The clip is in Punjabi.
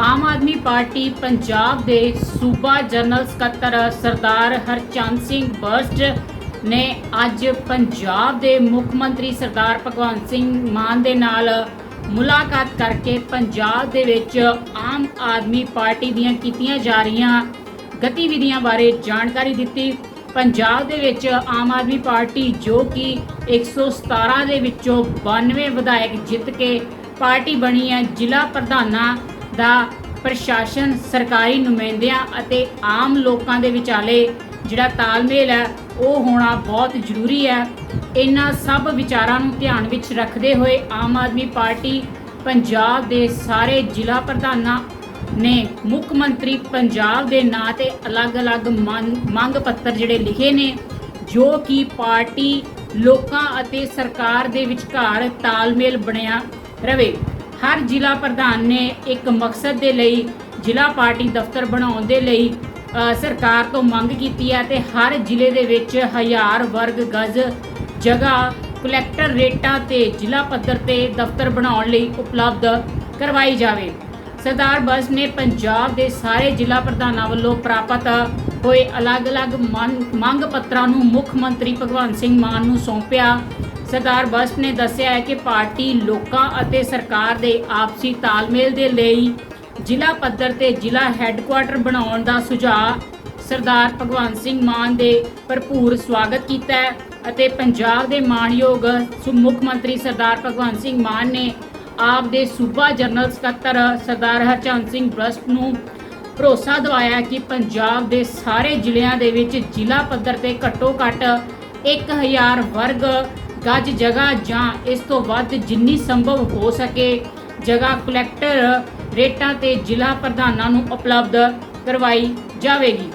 ਆਮ ਆਦਮੀ ਪਾਰਟੀ ਪੰਜਾਬ ਦੇ ਸੂਬਾ ਜਨਰਲ ਸਕੱਤਰ ਸਰਦਾਰ ਹਰਚੰਦ ਸਿੰਘ ਬਰਸਟ ਨੇ ਅੱਜ ਪੰਜਾਬ ਦੇ ਮੁੱਖ ਮੰਤਰੀ ਸਰਦਾਰ ਭਗਵੰਤ ਸਿੰਘ ਮਾਨ ਦੇ ਨਾਲ ਮੁਲਾਕਾਤ ਕਰਕੇ ਪੰਜਾਬ ਦੇ ਵਿੱਚ ਆਮ ਆਦਮੀ ਪਾਰਟੀ ਦੀਆਂ ਕੀਤੀਆਂ ਜਾ ਰਹੀਆਂ ਗਤੀਵਿਧੀਆਂ ਬਾਰੇ ਜਾਣਕਾਰੀ ਦਿੱਤੀ। ਪੰਜਾਬ ਦੇ ਵਿੱਚ ਆਮ ਆਦਮੀ ਪਾਰਟੀ ਜੋ ਕਿ 117 ਦੇ ਵਿੱਚੋਂ 92 ਵਿਧਾਇਕ ਜਿੱਤ ਕੇ ਪਾਰਟੀ ਬਣੀ ਹੈ, ਜ਼ਿਲ੍ਹਾ ਪ੍ਰਧਾਨਾਂ ਦਾ ਪ੍ਰਸ਼ਾਸਨ ਸਰਕਾਰੀ ਨੁਮਾਇੰਦਿਆਂ ਅਤੇ ਆਮ ਲੋਕਾਂ ਦੇ ਵਿਚਾਲੇ ਜਿਹੜਾ ਤਾਲਮੇਲ ਹੈ, ਉਹ ਹੋਣਾ ਬਹੁਤ ਜ਼ਰੂਰੀ ਹੈ। ਇਹਨਾਂ ਸਭ ਵਿਚਾਰਾਂ ਨੂੰ ਧਿਆਨ ਵਿੱਚ ਰੱਖਦੇ ਹੋਏ ਆਮ ਆਦਮੀ ਪਾਰਟੀ ਪੰਜਾਬ ਦੇ ਸਾਰੇ ਜ਼ਿਲ੍ਹਾ ਪ੍ਰਧਾਨਾਂ ਨੇ ਮੁੱਖ ਮੰਤਰੀ ਪੰਜਾਬ ਦੇ ਨਾਂ ਤੇ ਅਲੱਗ-ਅਲੱਗ ਮੰਗ ਮੰਗ ਪੱਤਰ ਜਿਹੜੇ ਲਿਖੇ ਨੇ, ਜੋ ਕਿ ਪਾਰਟੀ ਲੋਕਾਂ ਅਤੇ ਸਰਕਾਰ ਦੇ ਵਿਚਕਾਰ ਤਾਲਮੇਲ ਬਣਿਆ ਰਵੇ ਹਰ ਜ਼ਿਲ੍ਹਾ ਪ੍ਰਧਾਨ ਨੇ ਇੱਕ ਮਕਸਦ ਦੇ ਲਈ ਜ਼ਿਲ੍ਹਾ ਪਾਰਟੀ ਦਫ਼ਤਰ ਬਣਾਉਣ ਦੇ ਲਈ ਸਰਕਾਰ ਤੋਂ ਮੰਗ ਕੀਤੀ ਹੈ ਤੇ ਹਰ ਜ਼ਿਲ੍ਹੇ ਦੇ ਵਿੱਚ ਹਜ਼ਾਰ ਵਰਗ ਗਜ਼ ਜਗ੍ਹਾ ਕਲੈਕਟਰ ਰੇਟਾਂ ਤੇ ਜ਼ਿਲ੍ਹਾ ਪੱਧਰ ਤੇ ਦਫ਼ਤਰ ਬਣਾਉਣ ਲਈ ਉਪਲਬਧ ਕਰਵਾਈ ਜਾਵੇ। ਸਰਦਾਰ ਬਸ ਨੇ ਪੰਜਾਬ ਦੇ ਸਾਰੇ ਜ਼ਿਲ੍ਹਾ ਪ੍ਰਧਾਨਾਂ ਵੱਲੋਂ ਪ੍ਰਾਪਤ ਹੋਏ ਅਲੱਗ-ਅਲੱਗ ਮੰਗ- ਮੰਗ ਪੱਤਰਾਂ ਨੂੰ ਮੁੱਖ ਮੰਤਰੀ ਭਗਵੰਤ ਸਿੰਘ ਮਾਨ ਨੂੰ ਸੌਂਪਿਆ। ਸਰਦਾਰ ਬਸ ਨੇ ਦੱਸਿਆ ਹੈ ਕਿ ਪਾਰਟੀ ਲੋਕਾਂ ਅਤੇ ਸਰਕਾਰ ਦੇ ਆਪਸੀ ਤਾਲਮੇਲ ਦੇ ਲਈ ਜ਼ਿਲ੍ਹਾ ਪੱਧਰ ਤੇ ਜ਼ਿਲ੍ਹਾ ਹੈੱਡਕੁਆਟਰ ਬਣਾਉਣ ਦਾ ਸੁਝਾਅ ਸਰਦਾਰ ਭਗਵੰਤ ਸਿੰਘ ਮਾਨ ਦੇ ਭਰਪੂਰ ਸਵਾਗਤ ਕੀਤਾ ਹੈ ਅਤੇ ਪੰਜਾਬ ਦੇ ਮਾਣਯੋਗ ਮੁੱਖ ਮੰਤਰੀ ਸਰਦਾਰ ਭਗਵੰਤ ਸਿੰਘ ਮਾਨ ਨੇ ਆਪ ਦੇ ਸੂਬਾ ਜਨਰਲ ਸਕੱਤਰ ਸਰਦਾਰ ਹਰਚੰਦ ਸਿੰਘ ਬ੍ਰਸਟ ਨੂੰ ਭਰੋਸਾ ਦਿਵਾਇਆ ਕਿ ਪੰਜਾਬ ਦੇ ਸਾਰੇ ਜ਼ਿਲ੍ਹਿਆਂ ਦੇ ਵਿੱਚ ਜ਼ਿਲ੍ਹਾ ਪੱਧਰ ਤੇ ਘੱਟੋ ਘੱਟ 1000 ਵਰਗ ਗੱਜ ਜਗ੍ਹਾ ਜਾਂ ਇਸ ਤੋਂ ਵੱਧ ਜਿੰਨੀ ਸੰਭਵ ਹੋ ਸਕੇ, ਜਗ੍ਹਾ ਕਲੈਕਟਰ ਰੇਟਾਂ ਤੇ ਜ਼ਿਲ੍ਹਾ ਪ੍ਰਧਾਨਾਂ ਨੂੰ ਉਪਲਬਧ ਕਰਵਾਈ ਜਾਵੇਗੀ।